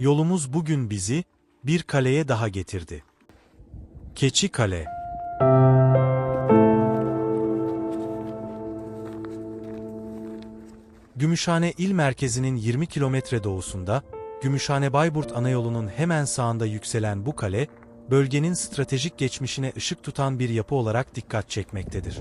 Yolumuz bugün bizi bir kaleye daha getirdi. Keçi Kale. Gümüşhane il merkezinin 20 kilometre doğusunda, Gümüşhane-Bayburt Anayolu'nun hemen sağında yükselen bu kale, bölgenin stratejik geçmişine ışık tutan bir yapı olarak dikkat çekmektedir.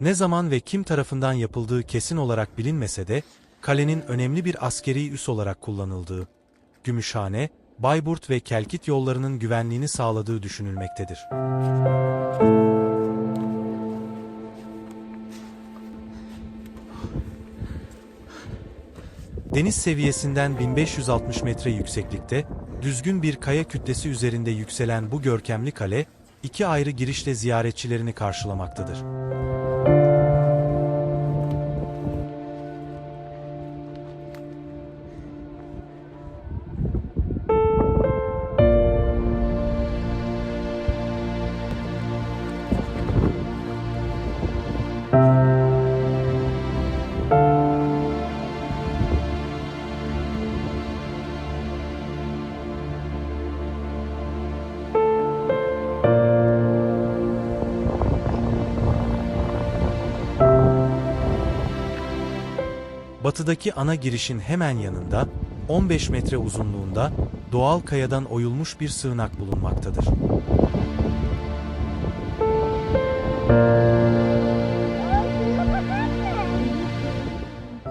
Ne zaman ve kim tarafından yapıldığı kesin olarak bilinmese de, kalenin önemli bir askeri üs olarak kullanıldığı, Gümüşhane, Bayburt ve Kelkit yollarının güvenliğini sağladığı düşünülmektedir. Deniz seviyesinden 1560 metre yükseklikte, düzgün bir kaya kütlesi üzerinde yükselen bu görkemli kale, iki ayrı girişle ziyaretçilerini karşılamaktadır. Batıdaki ana girişin hemen yanında, 15 metre uzunluğunda, doğal kayadan oyulmuş bir sığınak bulunmaktadır.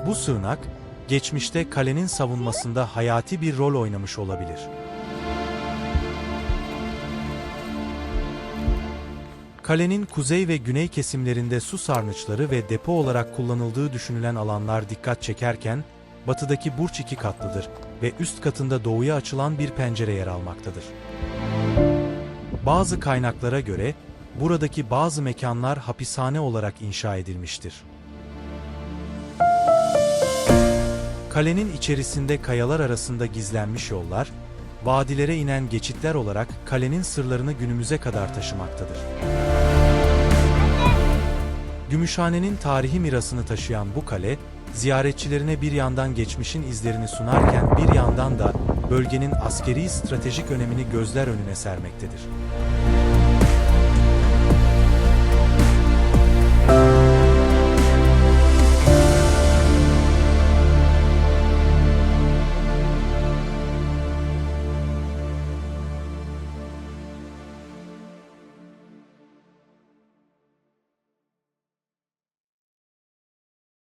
Bu sığınak, geçmişte kalenin savunmasında hayati bir rol oynamış olabilir. Kalenin kuzey ve güney kesimlerinde su sarnıçları ve depo olarak kullanıldığı düşünülen alanlar dikkat çekerken, batıdaki burç iki katlıdır ve üst katında doğuya açılan bir pencere yer almaktadır. Bazı kaynaklara göre, buradaki bazı mekanlar hapishane olarak inşa edilmiştir. Kalenin içerisinde kayalar arasında gizlenmiş yollar, vadilere inen geçitler olarak kalenin sırlarını günümüze kadar taşımaktadır. Gümüşhane'nin tarihi mirasını taşıyan bu kale, ziyaretçilerine bir yandan geçmişin izlerini sunarken bir yandan da bölgenin askeri stratejik önemini gözler önüne sermektedir.